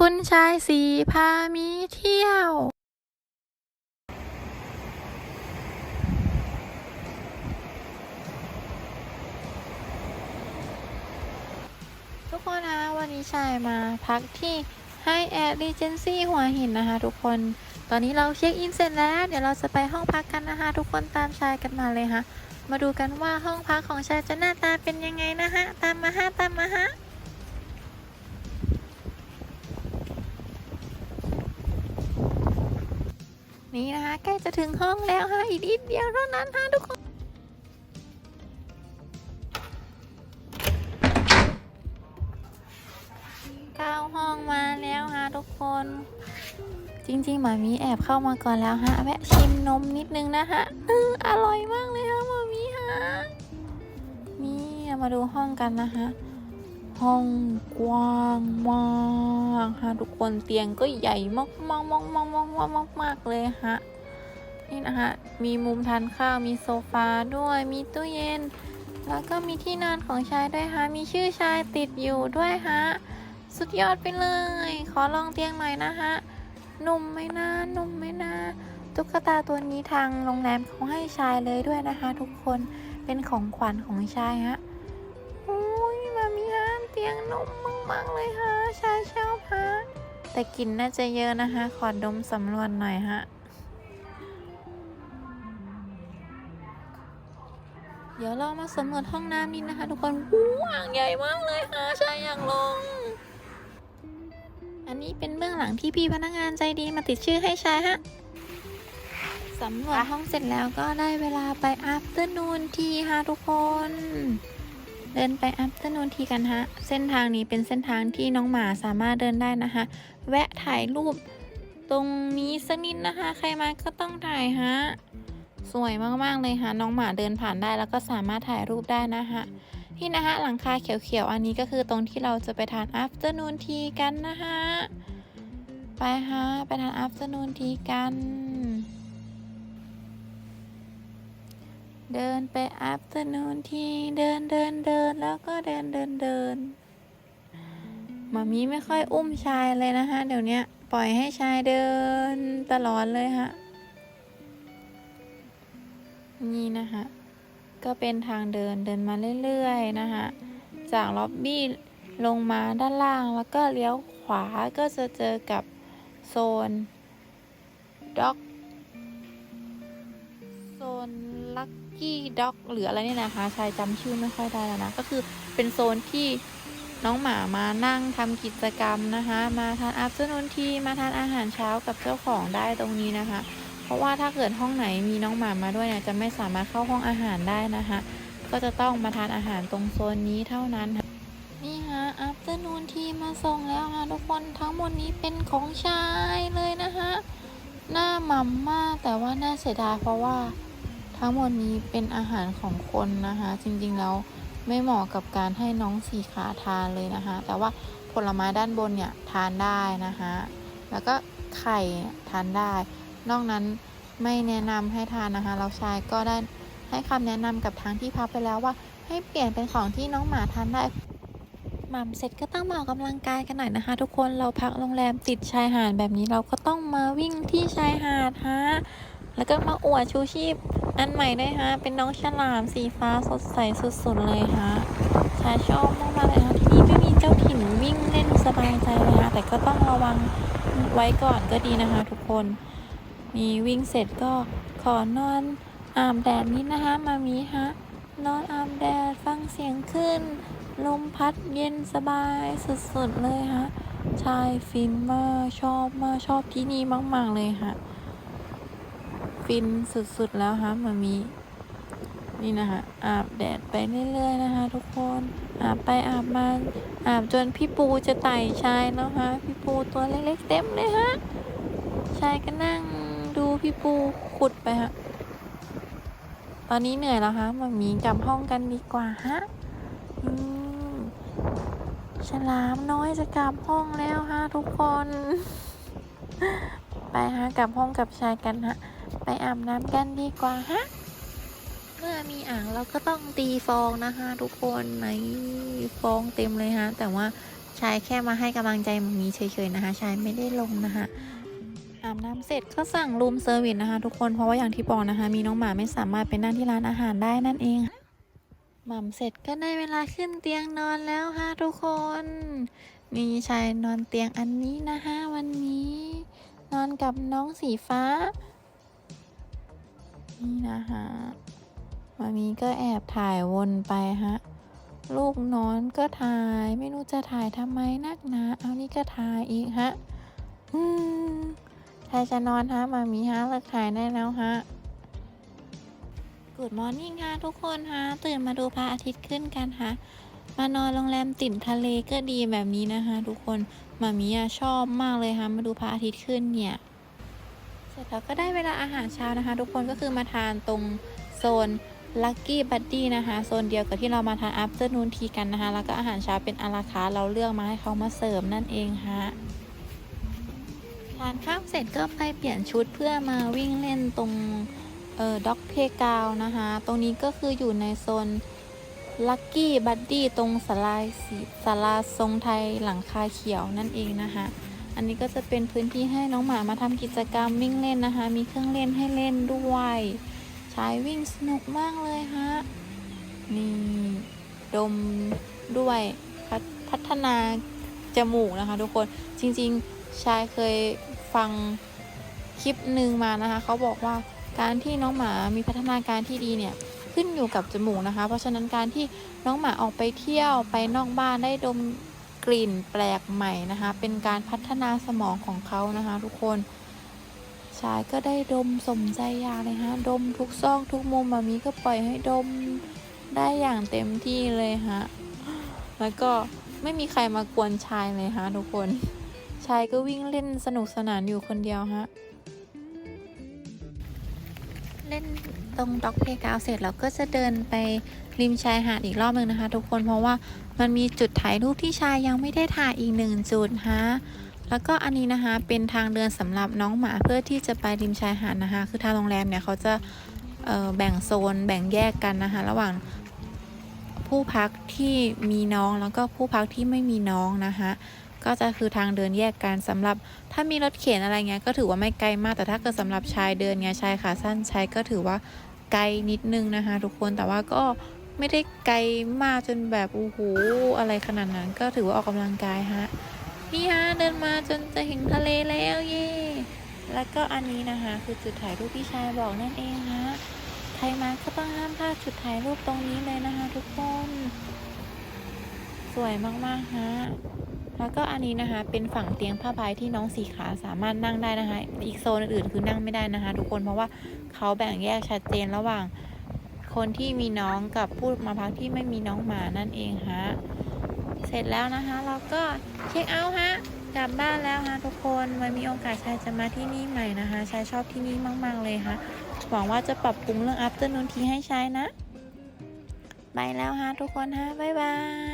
คุณชายสีพามีเที่ยว ทุกคนนะวันนี้ชายมาพักที่ไฮแอดรีเจนซี่หัวหินนะคะทุกคน ตอนนี้เราเช็คอินเสร็จแล้ว เดี๋ยวเราจะไปห้องพักกันนะคะ ทุกคนตามชายกันมาเลยฮะ มาดูกันว่าห้องพักของชายจะหน้าตาเป็นยังไงนะฮะ ตามมาฮะ ตามมาฮะ นี่นะคะใกล้จะถึงห้องแล้วฮะอีกนิดเดียวเท่านั้นฮะทุกคนก้าห้องมาแล้วฮะทุกคน จริงๆหมามีแอบเข้ามาก่อนแล้วฮะแวะชิมนมนิดนึงนะฮะออร่อยมากเลยฮะหมามีฮะนี่มาดูห้องกันนะคะ ห้องกว้างมากฮะทุกคนเตียงก็ใหญ่มากมากมากมาก มากมามากมากเลยฮะ นี่นะคะ มีมุมทานข้าว มีโซฟาด้วย มีตู้เย็น แล้วก็มีที่นอนของชายด้วยฮะ มีชื่อชายติดอยู่ด้วยฮะ สุดยอดไปเลย ขอลองเตียงหน่อยนะฮะ นุ่มไหมนะนุ่มไหมนะตุ๊กตาตัวนี้ทางโรงแรมเขาให้ชายเลยด้วยนะคะ ทุกคน เป็นของขวัญของชายฮะโอ้ยมามีฮะเตียงนุ่มมากๆเลยฮะ ชายชอบฮะ แต่กลิ่นน่าจะเยอะนะคะ ขอดมสำรวจหน่อยฮะ เดี๋ยวเรามาสำรวจห้องน้ำนี้นะคะ ทุกคนว้าวอ่างใหญ่มากเลยค่ะชายอย่ากลง อันนี้เป็นเบื้องหลังที่พี่พนักงานใจดีมาติดชื่อให้ชายฮะสำรวจห้องเสร็จแล้วก็ได้เวลาไป afternoon tea ฮะทุกคน เดินไป afternoon tea กันฮะ เส้นทางนี้เป็นเส้นทางที่น้องหมาสามารถเดินได้นะคะ แวะถ่ายรูปตรงนี้สักนิดนะคะ ใครมาก็ต้องถ่ายฮะ สวยมากๆเลยค่ะน้องหมาเดินผ่านได้แล้วก็สามารถถ่ายรูปได้นะคะที่นะคะหลังคาเขียวๆ อันนี้ก็คือตรงที่เราจะไปทาน afternoon tea กันนะคะไปฮะ ไปทาน afternoon tea กัน เดินไป afternoon tea เดินเดินเดินแล้วก็เดินเดินเดินมามีไม่ค่อยอุ้มชายเลยนะคะเดี๋ยวนี้ปล่อยให้ชายเดินตลอดเลยฮะ นี่นะคะ ก็เป็นทางเดินเดินมาเรื่อยๆนะคะจากล็อบบี้ลงมาด้านล่างแล้วก็เลี้ยวขวาก็จะเจอกับโซนด็อกโซนลัก กี้ด็อกหรืออะไรเนี่ยนะคะชายจำชื่อไม่ค่อยได้แล้วนะ ก็คือเป็นโซนที่น้องหมามานั่งทำกิจกรรมนะคะ มาทานอัฟเตอร์นูนทีมาทานอาหารเช้ากับเจ้าของได้ตรงนี้นะคะ เพราะว่าถ้าเกิดห้องไหนมีน้องหมามาด้วยเนี่ยจะไม่สามารถเข้าห้องอาหารได้นะคะ ก็จะต้องมาทานอาหารตรงโซนนี้เท่านั้นค่ะนี่ฮะอัปเตอร์นูนทีมาส่งแล้วค่ะทุกคนทั้งหมดนี้เป็นของชายเลยนะคะหน้าหม่ำมากแต่ว่าน่าเสียดายเพราะว่า ทั้งหมดนี้เป็นอาหารของคนนะคะ จริงๆแล้วไม่เหมาะกับการให้น้องสีขาทานเลยนะคะ แต่ว่าผลไม้ด้านบนเนี่ยทานได้นะคะแล้วก็ไข่ทานได้ นอกนั้นไม่แนะนำให้ทานนะคะ เราชายก็ได้ให้คำแนะนำกับทางที่พักไปแล้วว่า ให้เปลี่ยนเป็นของที่น้องหมาทานได้หม่ำเสร็จก็ต้องมาออกกำลังกายกันหน่อยนะคะ ทุกคนเราพักโรงแรมติดชายหาดแบบนี้เราก็ต้องมาวิ่งที่ชายหาดฮะแล้วก็มาอวดชูชีพ อันใหม่ด้วยฮะ เป็นน้องฉลามสีฟ้าสดใสสุดๆเลยฮะชายชอบมากๆเลยนะที่นี่ไม่มีเจ้าถิ่นวิ่งเล่นสบายใจเลยฮะแต่ก็ต้องระวังไว้ก่อนก็ดีนะคะ ทุกคน มีวิ่งเสร็จก็ขอนอนอาบแดดนิดนะคะมามีฮะ นอนอาบแดดฟังเสียงขึ้น ลมพัดเย็นสบายสุดๆเลยฮะชายฟินมากชอบมากชอบที่นี่มาก ๆเลยฮะ ฟินสุดๆแล้วฮะมามีนี่นะคะอาบแดดไปเรื่อย ๆ นะคะ ทุกคนอาบไปอาบมาอาบจนพี่ปูจะไต่ชายแล้วฮะพี่ปูตัวเล็กๆเต็มเลยฮะชายก็นั่งดูพี่ปูขุดไปฮะตอนนี้เหนื่อยแล้วฮะมามีกลับห้องกันดีกว่าฮะฉลามน้อยจะกลับห้องแล้วฮะทุกคน ไปฮะกลับห้องกับชายกันฮะ ไปอาบน้ำกันดีกว่าฮะ เมื่อมีอ่างเราก็ต้องตีฟองนะคะทุกคนในฟองเต็มเลยฮะ แต่ว่าชายแค่มาให้กำลังใจมามีเฉยๆนะคะ ชายไม่ได้ลงนะคะอาบน้ำเสร็จก็สั่งรูมเซอร์วิสนะคะทุกคนเพราะว่าอย่างที่บอกนะคะ มีน้องหมาไม่สามารถไปนั่งที่ร้านอาหารได้นั่นเองหม่ำเสร็จก็ได้เวลาขึ้นเตียงนอนแล้วค่ะทุกคนมีชายนอนเตียงอันนี้นะคะวันนี้ นอนกับน้องสีฟ้า นี่นะคะมามีก็แอบถ่ายวนไปฮะ ลูกนอนก็ถ่าย ไม่รู้จะถ่ายทำไมนักหนา เอานี่ก็ถ่ายอีกฮะ อืมชายจะนอนฮะ มามีฮะเลิกถ่ายได้แล้วฮะกูดมอร์นิ่งค่ะทุกคนฮะ ตื่นมาดูพระอาทิตย์ขึ้นกันฮะ มานอนโรงแรมติดทะเลก็ดีแบบนี้นะคะทุกคนมามีอะชอบมากเลยค่ะมาดูพระอาทิตย์ขึ้นเนี่ย เสร็จแล้วก็ได้เวลาอาหารเช้านะคะ ทุกคนก็คือมาทานตรงโซน Lucky Buddy นะคะ โซนเดียวกับที่เรามาทาน Afternoon Tea กันนะคะ แล้วก็อาหารเช้าเป็นอาราคาเราเลือกมาให้เขามาเสิร์ฟนั่นเองฮะทานข้าวเสร็จก็ไปเปลี่ยนชุดเพื่อมาวิ่งเล่นตรงเอ่อด็อกเพกาวนะคะ ตรงนี้ก็คืออยู่ในโซน Lucky Buddy ตรงศาลาสีศาลาทรงไทยหลังคาเขียวนั่นเองนะคะ อันนี้ก็จะเป็นพื้นที่ให้น้องหมามาทำกิจกรรมวิ่งเล่นนะคะ มีเครื่องเล่นให้เล่นด้วยชายวิ่งสนุกมากเลยฮะ นี่ดมด้วยพ,พัฒนาจมูกนะคะทุกคนจริงๆชายเคยฟังคลิปหนึ่งมานะคะ เขาบอกว่าการที่น้องหมามีพัฒนาการที่ดีเนี่ยขึ้นอยู่กับจมูกนะคะ เพราะฉะนั้นการที่น้องหมาออกไปเที่ยวไปนอกบ้านได้ดม กลิ่นแปลกใหม่นะคะ เป็นการพัฒนาสมองของเขานะคะ ทุกคนชายก็ได้ดมสมใจอยากเลยฮะ ดมทุกซอกทุกมุมมามีก็ปล่อยให้ดมได้อย่างเต็มที่เลยฮะ แล้วก็ไม่มีใครมากวนชายเลยฮะทุกคน ชายก็วิ่งเล่นสนุกสนานอยู่คนเดียวฮะ เล่นตรงด็อกเพกาวเสร็จเราก็จะเดินไปริมชายหาดอีกรอบหนึ่งนะคะ ทุกคนเพราะว่ามันมีจุดถ่ายรูปที่ชายยังไม่ได้ถ่ายอีกหนึ่งจุดฮะแล้วก็อันนี้นะคะเป็นทางเดินสำหรับน้องหมาเพื่อที่จะไปริมชายหาดนะคะ คือทางโรงแรมเนี่ยเขาจะแบ่งโซนแบ่งแยกกันนะคะ ระหว่าง ผู้พักที่มีน้องแล้วก็ผู้พักที่ไม่มีน้องนะคะก็จะคือทางเดินแยกกันสำหรับถ้ามีรถเข็นอะไรเงี้ยก็ถือว่าไม่ไกลมากแต่ถ้าเกิดสำหรับชายเดินเงี้ยชายขาสั้นชายก็ถือว่าไกลนิดนึงนะคะทุกคนแต่ว่าก็ไม่ได้ไกลมากจนแบบโอ้โหอะไรขนาดนั้น ก็ถือว่าออกกำลังกายฮะนี่ฮะเดินมาจนจะเห็นทะเลแล้วเย่แล้วก็อันนี้นะคะ คือจุดถ่ายรูปที่ชายบอกนั่นเองฮะ ใครมาก็ต้องห้ามพลาดจุดถ่ายรูปตรงนี้เลยนะคะทุกคน สวยมากๆฮะแล้วก็อันนี้นะคะเป็นฝั่งเตียงผ้าใบที่น้องสีขาสามารถนั่งได้นะคะ อีกโซนอื่นคือนั่งไม่ได้นะคะ ทุกคนเพราะว่าเขาแบ่งแยกชัดเจนระหว่างคนที่มีน้องกับผู้มาพักที่ไม่มีน้องหมานั่นเองฮะเสร็จแล้วนะคะ เราก็เช็คเอาท์ฮะกลับบ้านแล้วฮะทุกคนมันมีโอกาสชายจะมาที่นี่ใหม่นะคะชายชอบที่นี่มาก ๆเลยฮะหวังว่าจะปรับปรุงเรื่อง afternoon tea ให้ใช้นะ ไปแล้วฮะทุกคนฮะ บ๊ายบาย